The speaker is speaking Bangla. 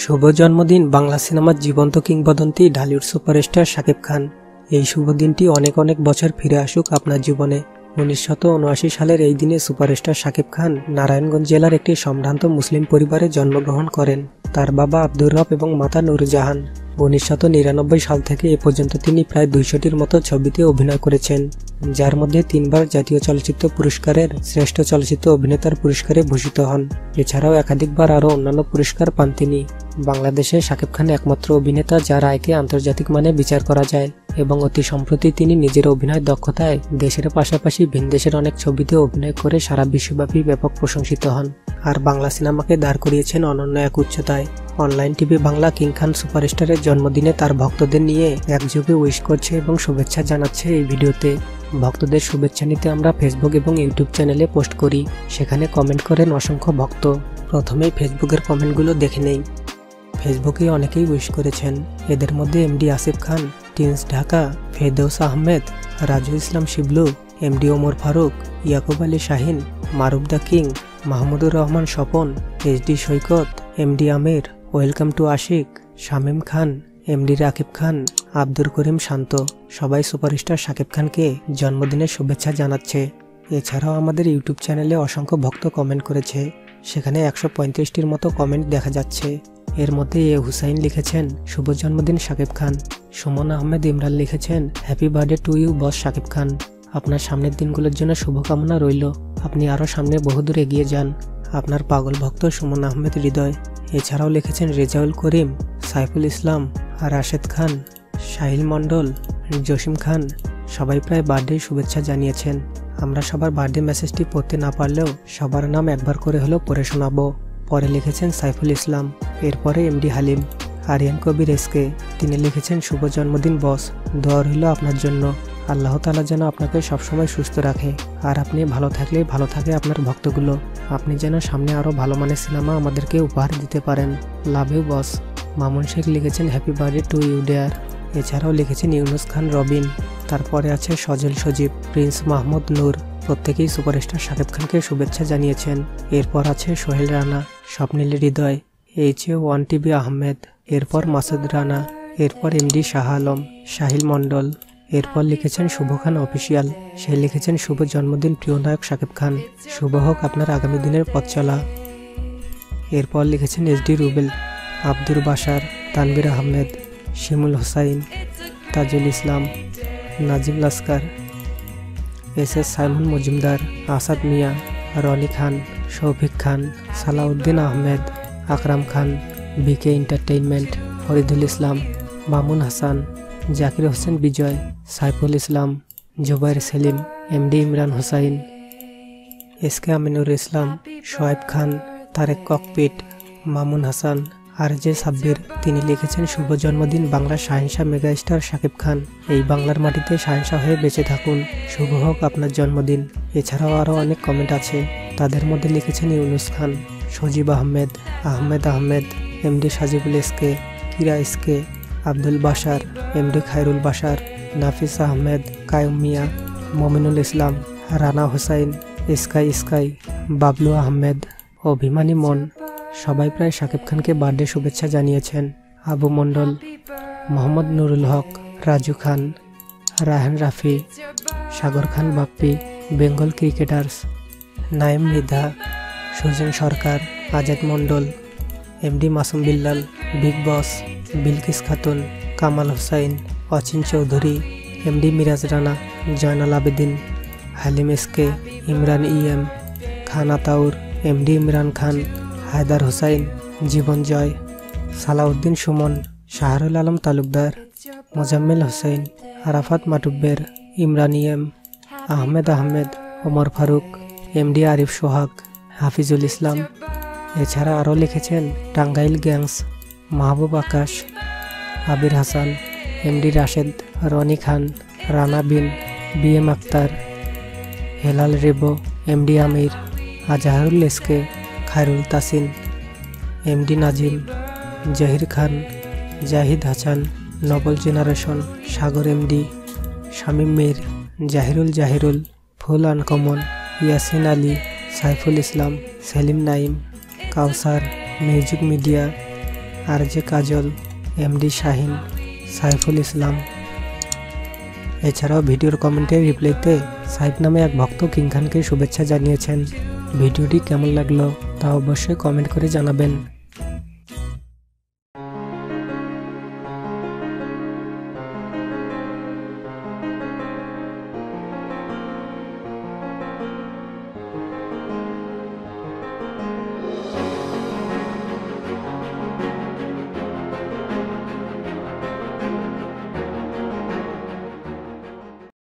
শুভ জন্মদিন বাংলা সিনেমার জীবন্ত কিংবদন্তি ঢালিউড সুপারস্টার শাকিব খান। এই শুভ দিনটি অনেক অনেক বছর ফিরে আসুক আপনার জীবনে। উনআশি সালের এই দিনে সুপারস্টার শাকিব খান নারায়ণগঞ্জ জেলার একটি সম্ভ্রান্ত মুসলিম পরিবারে জন্মগ্রহণ করেন। তার বাবা আব্দুর রব এবং মাতা নুরজাহান। উনিশশত নিরানব্বই সাল থেকে এ পর্যন্ত তিনি প্রায় দুইশোটির মতো ছবিতে অভিনয় করেছেন, যার মধ্যে তিনবার জাতীয় চলচ্চিত্র পুরস্কারের শ্রেষ্ঠ চলচ্চিত্র অভিনেতার পুরস্কারে ভূষিত হন। এছাড়াও একাধিকবার আরও অন্যান্য পুরস্কার পান তিনি। বাংলাদেশে শাকিব খান একমাত্র অভিনেতা, যার আয়কে আন্তর্জাতিক মানে বিচার করা যায়। এবং অতি সম্প্রতি তিনি নিজের অভিনয় দক্ষতায় দেশের পাশাপাশি ভিনদেশের অনেক ছবিতে অভিনয় করে সারা বিশ্বব্যাপী ব্যাপক প্রশংসিত হন। আর বাংলা সিনেমাকে দাঁড় করিয়েছেন অনন্য এক উচ্চতায়। Online TV Bangla king Khan সুপারস্টারের জন্মদিনে তার ভক্তদের নিয়ে একযোগে উইশ করছে এবং শুভেচ্ছা জানাচ্ছে এই ভিডিওতে। ভক্তদের শুভেচ্ছা নিতে আমরা ফেসবুক এবং ইউটিউব চ্যানেলে পোস্ট করি। সেখানে কমেন্ট করেন অসংখ্য ভক্ত। প্রথমেই ফেসবুকের কমেন্টগুলো দেখে নেই। ফেসবুকে অনেকেই উইশ করেছেন। এদের মধ্যে MD Asif Khan, teens Dhaka, Ferdous Ahmed, Raju Islam Shiblu MD Omar Faruk, Yakub Ali Shahin, Maruf the king, Mahmudur Rahman Swapan HD Saikat MD Amir, welcome to Ashik, Shamim Khan MD Rakib Khan Abdur Karim Shanto. সবাই সুপারস্টার শাকিব খানকে জন্মদিনের শুভেচ্ছা জানাচ্ছে। এছাড়াও আমাদের ইউটিউব চ্যানেলে অসংখ্য ভক্ত কমেন্ট করেছে। সেখানে একশো পঁয়ত্রিশটির মতো কমেন্ট দেখা যাচ্ছে। এর মধ্যে এ হুসাইন লিখেছেন, শুভ জন্মদিন শাকিব খান। সুমন আহমেদ ইমরান লিখেছেন, happy birthday to you, boss Shakib Khan. আপনার সামনের দিনগুলোর জন্য শুভকামনা রইল। আপনি আরও সামনে বহুদূর এগিয়ে যান। আপনার পাগল ভক্ত সুমন আহমেদ হৃদয়। এছাড়াও লিখেছেন, রেজাউল করিম, সাইফুল ইসলাম রাশেদ খান, শাহিল মণ্ডল, জসিম খান, সবাই প্রায় বার্থডে শুভেচ্ছা জানিয়েছেন। আমরা সবার বার্থডে মেসেজটি পড়তে না পারলেও সবার নাম একবার করে হলেও পড়ে শোনাবো। পরে লিখেছেন, সাইফুল ইসলাম। এরপরে এমডি হালিম, আরিয়ান কবির এসকে তিনি লিখেছেন, শুভ জন্মদিন, বস। দোয়া রইল আপনার জন্য। আল্লাহ তালা যেন আপনাকে সবসময় সুস্থ রাখে। আর আপনি ভালো থাকলেই ভালো থাকে আপনার ভক্তগুলো। আপনি যেন সামনে আরও ভালো মানের সিনেমা আমাদেরকে উপহার দিতে পারেন। Love you, boss. Mamun Sheikh লিখেছেন, happy birthday to you, dear. এছাড়াও লিখেছেন, ইউনুস খান, রবিন। তারপরে আছে সজল সজীব, প্রিন্স মাহমুদ নূর। প্রত্যেকেই সুপারস্টার শাকিব খানকে শুভেচ্ছা জানিয়েছেন। এরপর আছে Sohel Rana Swapnil Hridoy. H A one TV Ahmed, এরপর মাসুদ রানা, এরপর এমডি শাহ আলম, শাহিল মণ্ডল, এরপর লিখেছেন শুভ খান অফিসিয়াল সে লিখেছেন শুভ জন্মদিন প্রিয় নায়ক শাকিব খান, শুভ হোক আপনার আগামী দিনের পথ চলা। এরপর লিখেছেন SD Rubel, Abdur Basar Tanvir Ahmed, Shimul Hossain, Tajul Islam Nazim Laskar, S S Saimon Majumder, Asad Mia, Roni Khan Shouvik Khan, Salauddin Ahmed Akram Khan BK entertainment Faridul Islam, Mamun Hasan, Zakir Hossain Bijoy, Saiful Islam, Zubair Selim MD Imran Hossain S K Aminur Islam, Shoaib Khan, Tarek cockpit, Mamun Hasan, R J Sabbir. তিনি লিখেছেন, শুভ জন্মদিন বাংলার শাহিনশাহ মেগাস্টার শাকিব খান। এই বাংলার মাটিতে শাহিনশাহ হয়ে বেঁচে থাকুন। শুভ হোক আপনার জন্মদিন। এছাড়াও আরও অনেক কমেন্ট আছে। তাদের মধ্যে লিখেছেন ইউনুস খান। সজিব আহমেদ আহমেদ আহমেদ এমডি সাজিবুল এসকে কিরা SK, Abdul Basar MD Khairul Basar Nafis Ahmed, Kayum Mia, Mominul Islam, Rana Hossain Sky Sky Bablu Ahmed, অভিমানী মন, সবাই প্রায় শাকিব খানকে বার্থডে শুভেচ্ছা জানিয়েছেন। Abu Mondal, Mohammad Nurul Haque, Raju Khan Rahan Rafi, Sagar Khan Bappi, Bengal cricketers, Naim Mridha Sujan Sarkar, Azad Mondal MD Masum Billal, big boss, Bilkis Khatun, Kamal Hossain, Achin Chowdhury MD Miraj Rana, Joynal Abedin, Halim SK Imran EM, Khan Ataur MD Imran Khan, Haider Hossain, Jibon Joy, Salauddin Sumon, Shahrul Alam Talukder, Mozammel Hossain, Arafat Matubber, Imran EM, Ahmed Ahmed, Omar Faruk MD Arif Sohag. Hafizul Islam. এছাড়া আরও লিখেছেন Tangail gangs, Mahbub Akash, Abir Hasan, MD Rashed, Roni Khan, Rana Bin B M Akter, Helal Rebo, MD Amir, Azharul SK, Khairul Tasin, MD Nazim, Zahir Khan, Zahid Hasan, noble generation, Sagar MD, Shamim Mir, Zahirul Zahirul, full uncommon, Yasin Ali Saiful Islam, Selim Naim Kawsar, music media R J Kajal, MD Shahin, Saiful Islam. এছাড়াও ভিডিওর কমেন্টের রিপ্লাইতে সাইফ নামে এক ভক্ত কিংখানকে শুভেচ্ছা জানিয়েছেন। ভিডিওটি কেমন লাগল তা অবশ্যই কমেন্ট করে জানাবেন।